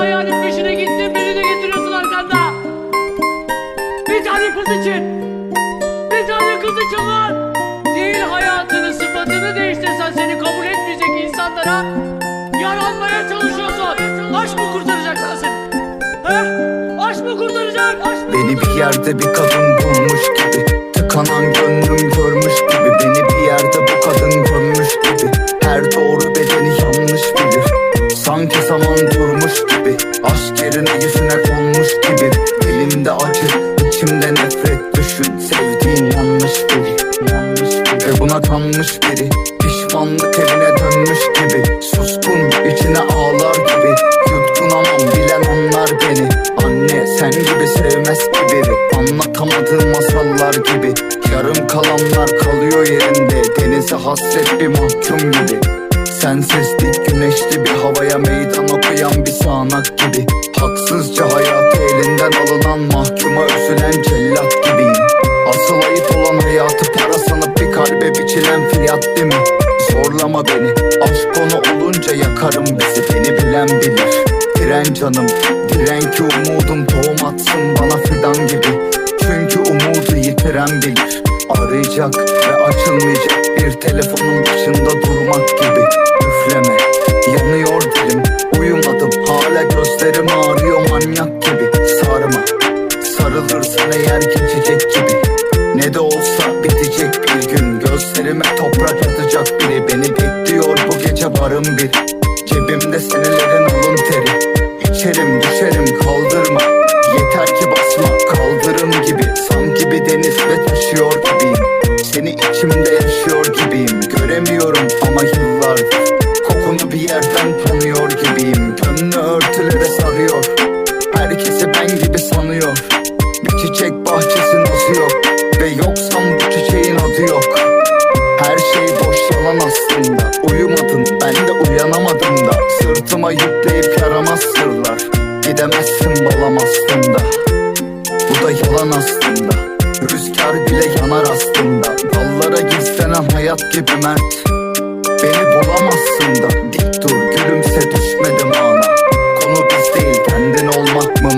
hayalin peşine gittin beni de getiriyorsun arkanda. Bir tane kız için. Bir tane kız için lan. Değil hayatını sıfatını değiştirsen seni kabul etmeyecek insanlara yaranmaya çalışıyorsun. Aşk mı kurtaracak lan seni? He? Aşk mı kurtaracak? Aşk mı Beni bir yerde bir kadın bulmuş gibi Tıkanan gönlüm görmüş Sanki zaman durmuş gibi Aşk yerine yüzüne konmuş gibi. Elimde acı, içimde nefret Düşün sevdiğin yanlış biri Yanlış biri Ve buna kanmış biri Pişmanlık evine dönmüş gibi. Suskun, içine ağlar gibi. Yutkunamam bilen anlar beni. Anne sen gibi sevmez ki biri Anlatamadığım masallar gibi. Yarım kalanlar kalıyor yerinde. Denize hasret bir mahkum gibi Sensizlik güneşli bir havaya meydan okuyan bir sağanak gibi. Haksızca hayatı elinden alınan mahkuma üzülen cellat gibiyim. Asıl ayıp olan hayatı para sanıp bir kalbe biçilen fiyat değil mi? Zorlama beni Aşk konu olunca yakarım bizi Beni bilen bilir. Diren canım Diren ki umudum tohum atsın bana fidan gibi. Çünkü umudu yitiren bilir Arayacak ve açılmayacak bir telefonun başında durmak gibi. Üfleme yanıyor dilim. Uyumadım hala gözlerim ağrıyor manyak gibi. Sarma sarılırsan eğer geçecek gibi. Ne de olsa bitecek bir gün. Gözlerime toprak atacak biri Beni bekliyor bu gece varım bir. Cebimde senelerin adam aslında. Bu da yalan aslında. Rüzgar bile yanar aslında. Dallara girsenem hayat gibi mert. Beni bulamazsın da. Dik dur gülümse düşmedim ana. Konu biz değil kendin olmak mı